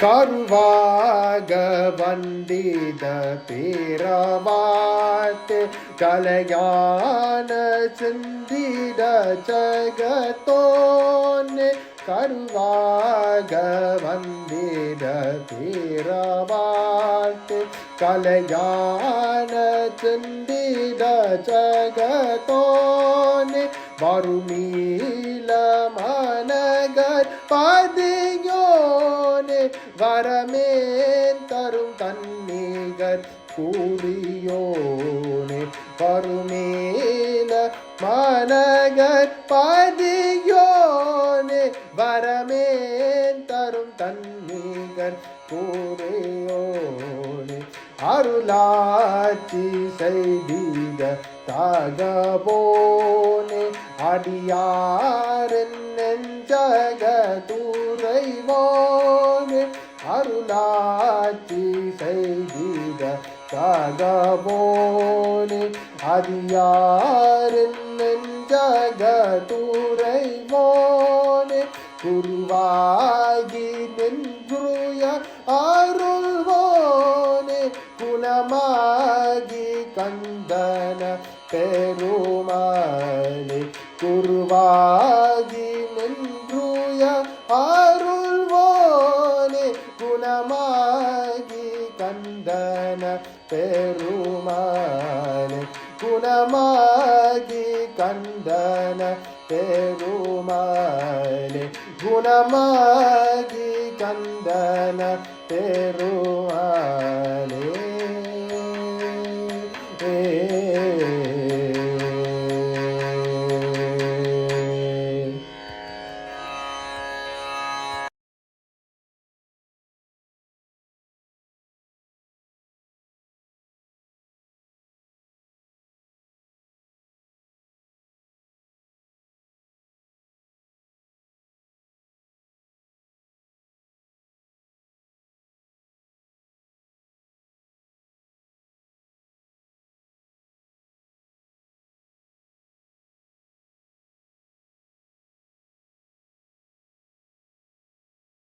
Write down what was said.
கருவாக வந்தித பேரவாட்டு கலையான சிந்திட ஜகத்தோன் கருவாக வந்திட பேரவாட்டு கலையான சிந்திட ஜகத்தோன் வருமீல மனகர் பதி வரமேன் தரும் தன்னீகர் கூறியோனே. வருமேல மனகர் பதியோனே. வரமேன் தரும் தன்னீகர் கூறியோனே. அருளாட்சி செய்திட தகவோனே அடியாரின் நெஞ்சக தூர அருளாட்சி செய்திட தகவோனே அதியாரின் நெஞ்சக குருவாகி நின்றுய அருள்வோனே குலமாகி கந்தன பெருமானே குருவாகி நின்றுய ஆ கந்தன பெருமானே குணமாகி கந்தன பெருமானே குணமாகி கந்தன பெருமானே.